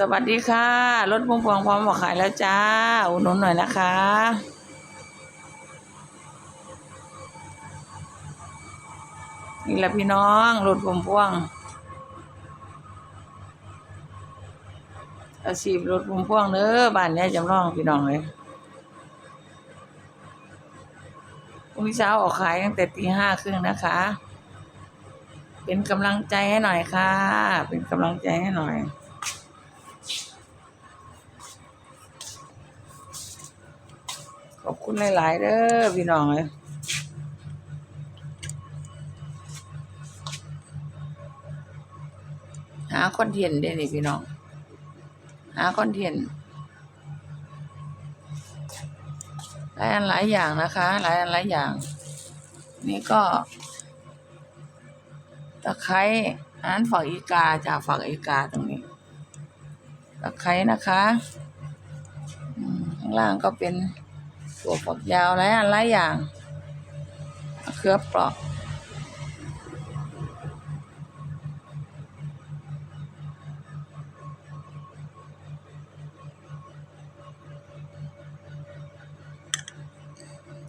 สวัสดีค่ะรถพุ่มพวงพร้อมบอกขายแล้วจ้า อุดหนุนหน่อยนะคะ นี่แหละพี่น้องรถพุ่มพวง อาชีพรถพุ่มพวงเด้อบ้านเนี้ยจำลองพี่น้องเลยพรุ่งนี้เช้าออกขายตั้งแต่ตีห้าครึ่งนะคะ เป็นกำลังใจให้หน่อยค่ะ เป็นกำลังใจให้หน่อย ขอบคุณหลาย ๆเด้อพี่น้องเลยหาคอนเทนต์เด้นี่พี่น้อง หาคอนเทนต์หลายอันหลายอย่างนะคะ หลายอันหลายอย่าง นี่ก็ตะไคร้อันฝักอีกาจากฝักอีกาตรงนี้ตะไคร้นะคะข้างล่างก็เป็น ถั่วฝักยาวหลายอันหลายอย่างมะเขือเปราะ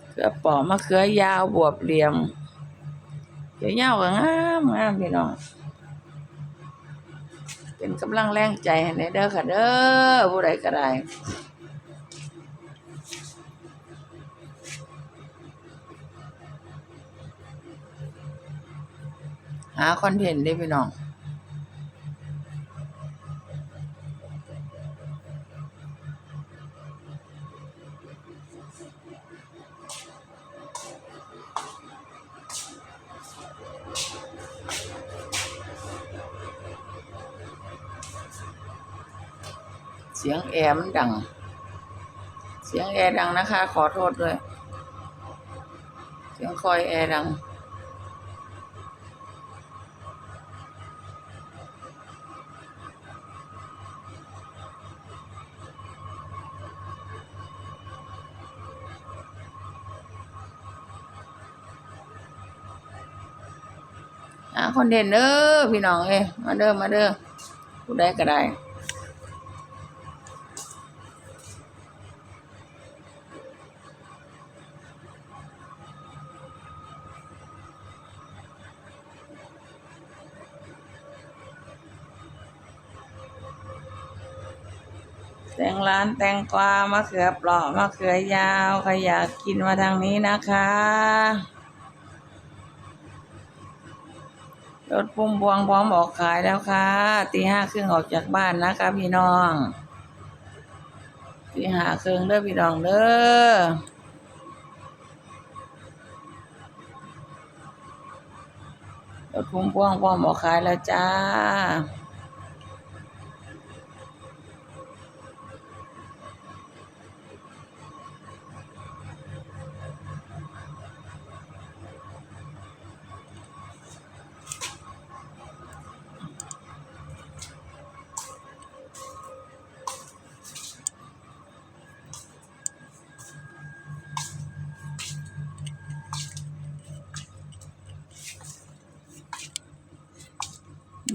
เขือเปราะมะเขือยาวบวบเหลี่ยมเดี๋ยวยาวก็งามงามพี่น้องเป็นกำลังแรงใจให้ในเด้อค่ะเด้อผู้ใดก็ได้ หาคอนเทนต์ได้พี่น้องเสียงแอร์มันดัง เสียงแอร์ดังนะคะ ขอโทษด้วย เสียงคอยแอร์ดัง หาคอนเทนเด้อพี่น้องเอ้มาเด้อมาเด้อผู้ใดก็ได้แตงร้านแตงกวามะเขือเปราะมะเขือยาวใครอยากกินมาทางนี้นะคะ รถพุ่มพวงพร้อมออกขายแล้วค่ะตีห้าครึ่งออกจากบ้านนะคะพี่น้องตีห้าครึ่งเด้อพี่น้องเด้อรถพุ่มพวงพร้อมออกขายแล้วจ้า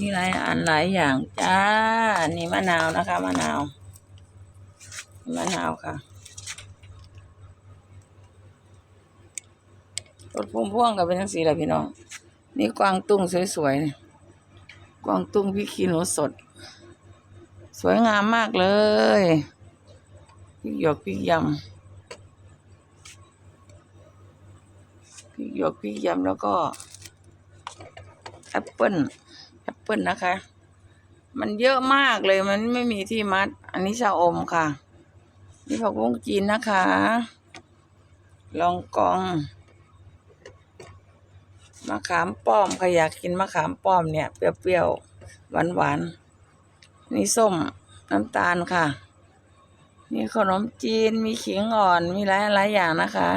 มีหลายอันหลายอย่างจ้า นี่มะนาวนะคะมะนาว มะนาวค่ะรถพุ่มพ่วงกับเป็นทั้งสีแหละพี่น้อง นี่กวางตุ้งสวยๆนี่กวางตุ้งพี่ขี้หนูสด สวยงามมากเลยพริกหยกพริกยำพริกหยกพริกยำแล้วก็แอปเปิ้ล เปิลนะคะ มันเยอะมากเลยมันไม่มีที่มัด อันนี้ชาอมค่ะ นี่ผักบุ้งจีนนะคะ ลองกองมะขามป้อมใครอยากกินมะขามป้อมเนี่ย เปรี้ยวๆหวานๆนี่ส้มน้ำตาลค่ะ นี่ขนมจีนมีขิงอ่อนมีหลายหลายอย่างนะคะ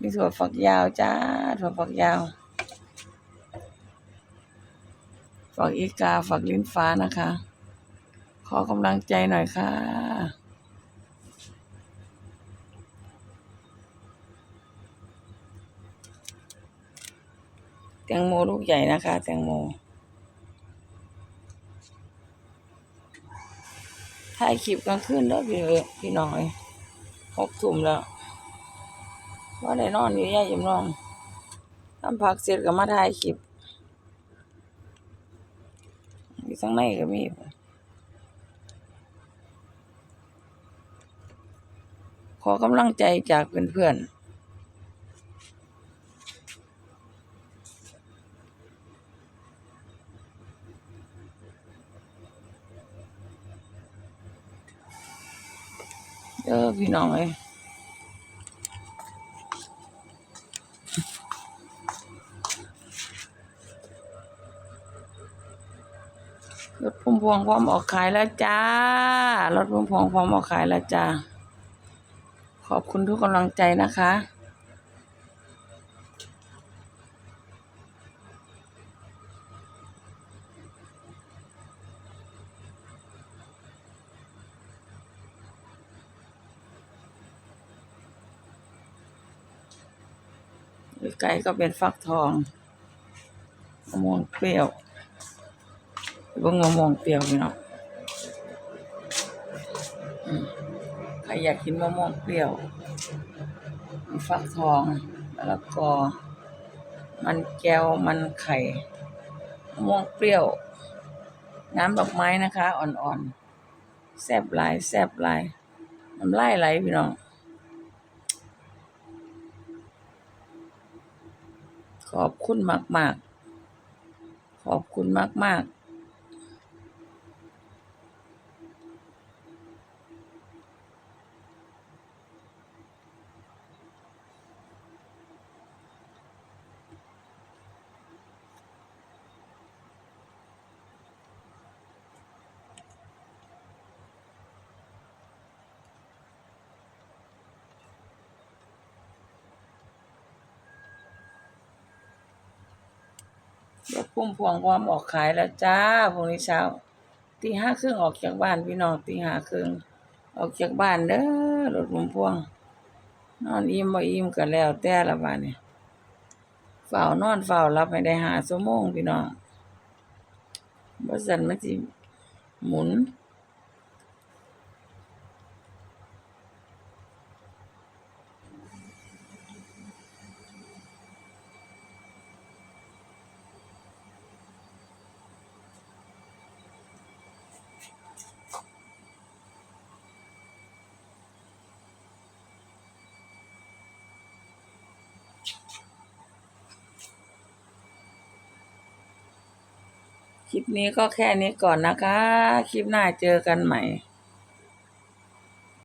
มีถั่วฝักยาวจ้าถั่วฝักยาว ฝักอีกาฝักลิ้นฟ้านะคะ ขอกำลังใจหน่อยค่ะ แตงโมลูกใหญ่นะคะ แตงโมถ่ายคลิปกลางคืนเด้อพี่พี่น้อยหกทุ่มแล้วว่าได้นอนอยู่ย่าจำลองทำพักเสร็จก็มาถ่ายคลิปอยู่ ข้างในก็มีขอกำลังใจจากเพื่อนๆเด้อพี่น้องเอ้ย พวงพร้อมออกขายแล้วจ้ารถพุ่มพวงพร้อมออกขายแล้วจ้าขอบคุณทุกกำลังใจนะคะไก่ก็เป็นฟักทองมะม่วงเปรี้ยว เบิ่งมะม่วงเปรี้ยวพี่น้องใครอยากกินมะม่วงเปรี้ยวฟักทองแล้วก็ มันแก้วมันไข่มะม่วงเปรี้ยว น้ำดอกไม้นะคะ อ่อนๆแซ่บหลายแซ่บหลายน้ำลายไหลพี่น้องขอบคุณมาก ๆ ขอบคุณมาก ๆ รถพุ่มพวงพร้อมออกขายแล้วจ้าพรุ่งนี้เช้าตีห้าครึ่งออกจากบ้านพี่น้องตีห้าครึ่งออกจากบ้านเด้อรถพุ่มพวง นอนอิ่มบ่อิ่มก็แล้วแต่ละบ้านเนี่เฝ้านอนเฝ้ารับไม่ได้หาชั่วโมงพี่น้องบ่ซั่นมันสิหมุน คลิปนี้ก็แค่นี้ก่อนนะคะ คลิปหน้าเจอกันใหม่